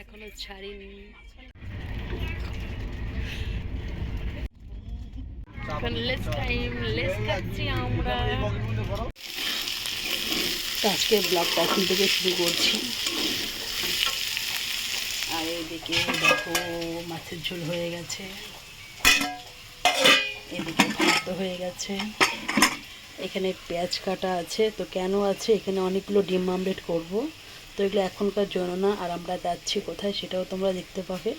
এখনও ছাড়িনি এখন লেস টাইম লেস খাচ্ছি আমরা তো আজকে ব্লগটা এখন থেকে শুরু করছি। আর এদিকে দেখো মাছের ঝোল হয়ে গেছে। এদিকে ভাত হয়ে গেছে। এখানে পেঁয়াজ কাটা আছে। তো কেন আছে? এখানে অনেকগুলো ডিম আমলেট করব। তো এগুলো এখনকার জন্য না আর আমরা যাচ্ছি কোথায় সেটাও তোমরা দেখতে পাবে।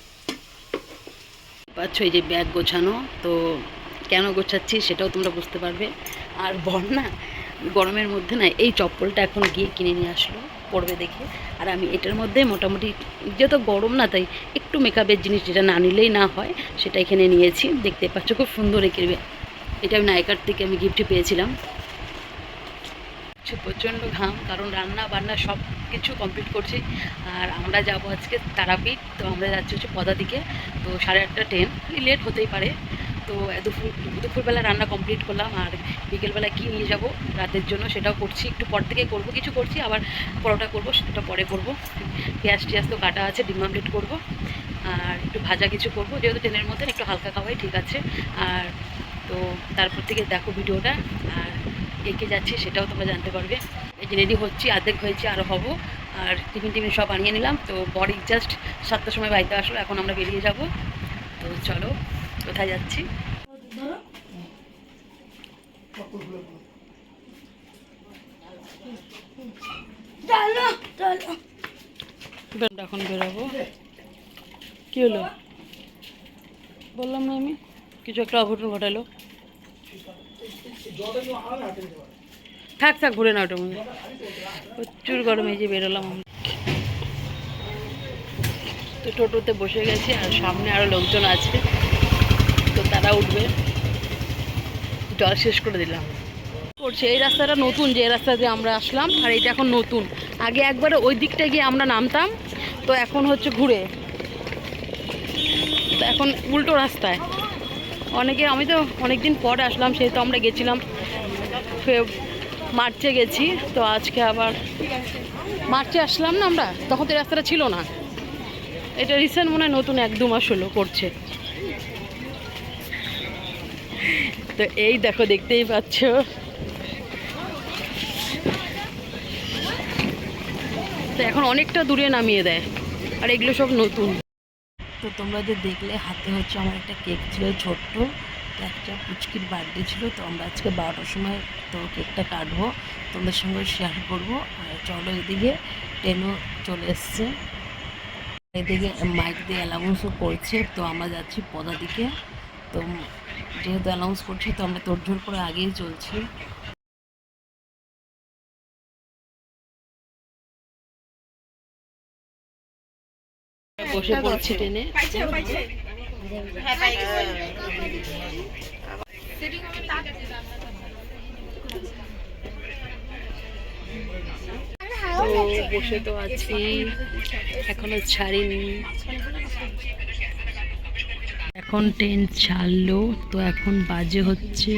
পাচ্ছ এই যে ব্যাগ গোছানো, তো কেন গোছাচ্ছি সেটাও তোমরা বুঝতে পারবে। আর বর না গরমের মধ্যে না, এই চপ্পলটা এখন গিয়ে কিনে নিয়ে আসলো পড়বে দেখে। আর আমি এটার মধ্যে মোটামুটি যেহেতু গরম না, তাই একটু মেকআপের জিনিস যেটা না নিলেই না হয়, সেটা এখানে নিয়েছি। দেখতে পাচ্ছ খুব সুন্দর এঁকে এটা আমি নায়িকার থেকে আমি গিফটে পেয়েছিলাম। হচ্ছে প্রচণ্ড ঘাম, কারণ রান্না বান্না সব কিছু কমপ্লিট করছি। আর আমরা যাব আজকে তারাপীঠ, তো আমরা যাচ্ছি হচ্ছে পদা দিকে, তো সাড়ে আটটা ট্রেন লেট হতেই পারে। তো দুপুর, দুপুরবেলা রান্না কমপ্লিট করলাম, আর বিকেলবেলা কী নিয়ে যাব রাতের জন্য সেটাও করছি। একটু পর থেকে করব, কিছু করছি, আবার পরোটা করব, সেটা পরে করব। পেঁয়াজ টিয়াজ তো কাটা আছে, ডিম আমলেট করব, আর একটু ভাজা কিছু করব। যেহেতু ট্রেনের মধ্যে একটু হালকা খাওয়াই ঠিক আছে। আর তো তারপর থেকে দেখো ভিডিওটা। কে কে যাচ্ছি সেটাও তোমরা জানতে পারবে। এই যে রেডি হচ্ছি অর্ধেক হয়েছে আরও হব। আর টিফিন টিফিন সব আনিয়ে নিলাম। তো বডি জাস্ট সাতটার সময় বাড়িতে আসলো এখন আমরা বেরিয়ে যাব। তো চলো কোথায় যাচ্ছি? এখন বেরোবো। কী হলো? বললাম না আমি। কিছু একটা অঘটন ঘটালো। থাক থাক, ঘুরে না ওটা প্রচুর গরমে যে বেরোলাম তো টোটোতে বসে গেছি আর সামনে আরও লোকজন আছে। তো তারা উঠবে। জল শেষ করে দিলাম। করছে এই রাস্তাটা নতুন যে রাস্তা দিয়ে আমরা আসলাম, আর এটা এখন নতুন। আগে একবারে ওই দিকটা গিয়ে আমরা নামতাম, তো এখন হচ্ছে ঘুরে। তো এখন উল্টো রাস্তায়। অনেকে, আমি তো অনেক দিন পরে আসলাম সেই তো আমরা গেছিলাম মার্চে গেছি, তো আজকে আবার মার্চে আসলাম না আমরা? তখন তো রাস্তাটা ছিল না। এটা রিসেন্ট মনে হয় নতুন, এক দু মাস হলো করছে। তো এই দেখো, দেখতেই পাচ্ছ। তো এখন অনেকটা দূরে নামিয়ে দেয়, আর এগুলো সব নতুন। তো তোমরা যে দেখলে, হাতে হচ্ছে আমার একটা কেক ছিল ছোট্ট একটা পুচকির বার্থডে ছিল, তো আমরা আজকে বারোটার সময় তো কেকটা কাটবো। তোমাদের সঙ্গে শেয়ার করব। আর চলো এদিকে ট্রেনও চলে এসছে। এদিকে মাইক দিয়ে অ্যানাউন্সও করছে, তো আমরা যাচ্ছি পদা দিকে তো যেহেতু অ্যানাউন্স করছে, তো আমরা তোড়ঝোড় করে আগেই চলছি। বসে পড়ছি ট্রেনে তো বসে তো আছি। এখনও ছাড়িনি। এখন ট্রেন ছাড়লো তো এখন বাজে হচ্ছে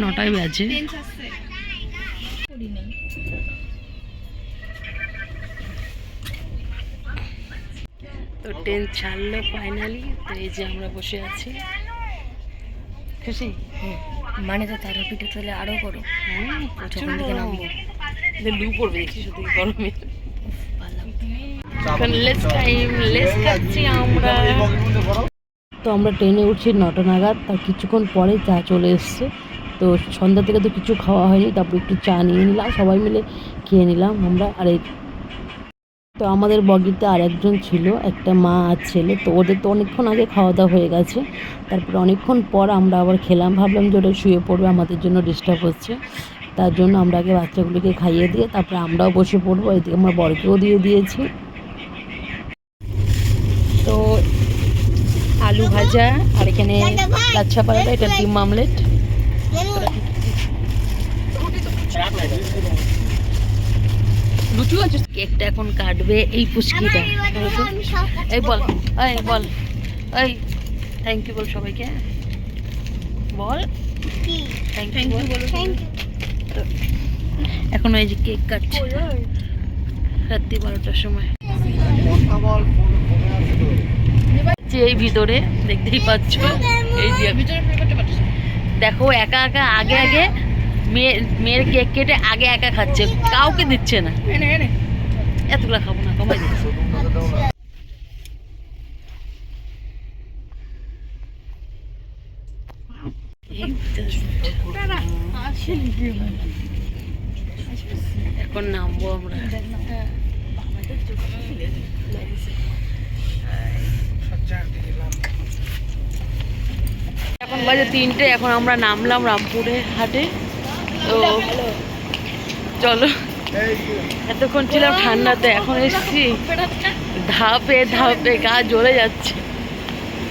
নটায় বাজে। তো ট্রেন ছাড়লো ফাইনালি তো এই যে আমরা বসে আছি। খুশি? মানে তো তারাপীঠে চলে আরও বড় হুম, প্রচুর যখন থেকে নামবো। লু পড়বে দেখছি শুধু গরমে। এখন লেস টাইম লেস খাচ্ছি আমরা। তো আমরা ট্রেনে উঠছি নটা নাগাদ তার কিছুক্ষণ পরে চা চলে এসছে। তো সন্ধ্যা থেকে তো কিছু খাওয়া হয়নি তারপর একটু চা নিয়ে নিলাম সবাই মিলে খেয়ে নিলাম আমরা। আর এই তো আমাদের বগিতে আর একজন ছিল, একটা মা আর ছেলে, তো ওদের তো অনেকক্ষণ আগে খাওয়া দাওয়া হয়ে গেছে। তারপরে অনেকক্ষণ পর আমরা আবার খেলাম, ভাবলাম যে ওটা শুয়ে পড়বে, আমাদের জন্য ডিস্টার্ব হচ্ছে। তার জন্য আমরা আগে বাচ্চাগুলিকে খাইয়ে দিয়ে তারপরে আমরাও বসে পড়ব, এদিকে আমরা বরকেও দিয়ে দিয়েছি। তো আলু ভাজা আর এখানে লাচ্ছা পাড়াটা, এটা ডিম আমলেট। লুচি আছে। কেকটা এখন কাটবে এই পুচকিটা। এই বল এই বল এই থ্যাংক ইউ বল সবাইকে। বল। থ্যাংক ইউ বল। এখন ওই যে কেক কাটছে। রাত্রি বারোটার সময়। যে এই ভিতরে দেখতেই পাচ্ছ? এই দেখো একা একা আগে আগে মেয়ে মেয়ের কেক কেটে আগে একা খাচ্ছে কাউকে দিচ্ছে না। এতগুলো খাব না কমাই দিচ্ছে এখন নামবো আমরা। এখন বাজে তিনটে এখন আমরা নামলাম রামপুরে হাটে। তো চলো। এতক্ষণ ছিলাম ঠান্ডাতে এখন এসছি। ধাপে ধাপে গা জ্বলে যাচ্ছে।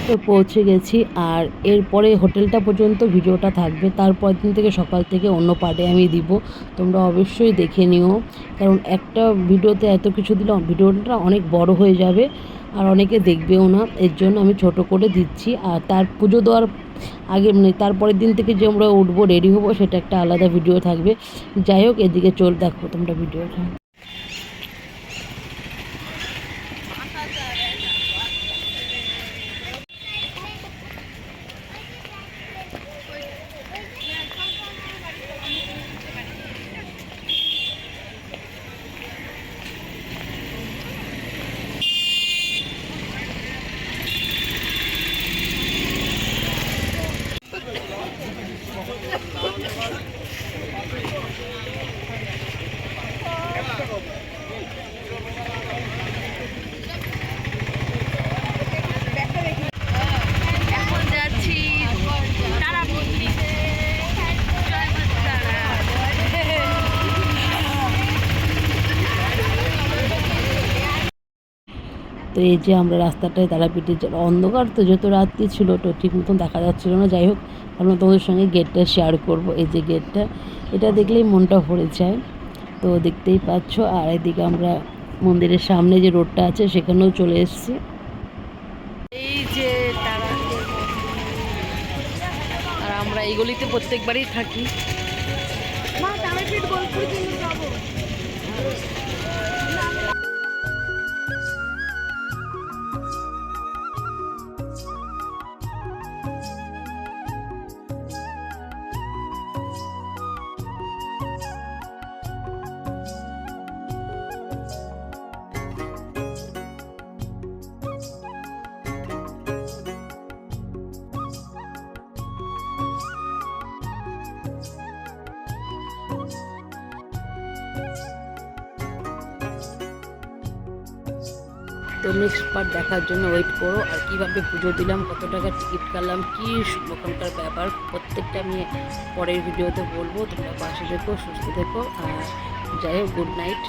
তো পৌঁছে গেছি আর এরপরে হোটেলটা পর্যন্ত ভিডিওটা থাকবে। তারপর দিন থেকে সকাল থেকে অন্য পার্টে আমি দিব। তোমরা অবশ্যই দেখে নিও। কারণ একটা ভিডিওতে এত কিছু দিলে ভিডিওটা অনেক বড় হয়ে যাবে আর অনেকে দেখবেও না। এর জন্য আমি ছোট করে দিচ্ছি। আর তার পুজো দেওয়ার আগে মানে তারপরের দিন থেকে যে আমরা উঠবো রেডি হব, সেটা একটা আলাদা ভিডিও থাকবে। যাই হোক, এদিকে চল, দেখো তোমরা ভিডিওটা এখন যাচ্ছি তারাপীঠে জয় মা তারা। তো এই যে আমরা রাস্তাটায় তারাপীঠের যে অন্ধকার তো যত রাত্রি ছিল তো ঠিক মতন দেখা যাচ্ছিল না। যাই হোক আমরা তোমাদের সঙ্গে গেটটা শেয়ার করব। এই যে গেটটা এটা দেখলেই মনটা ভরে যায়। তো দেখতেই পাচ্ছ আর এদিকে আমরা মন্দিরের সামনে যে রোডটা আছে সেখানেও চলে এসেছি। এই যে তারা আর আমরা এই গলিতে প্রত্যেকবারই থাকি। তো নেক্সট পার্ট দেখার জন্য ওয়েট করো। আর কীভাবে পুজো দিলাম, কত টাকা টিকিট কাটলাম, কী ওখানকার ব্যাপার, প্রত্যেকটা আমি পরের ভিডিওতে বলব। তোমরা পাশে থেকো, সুস্থ থেকো, আর যাই হোক গুড নাইট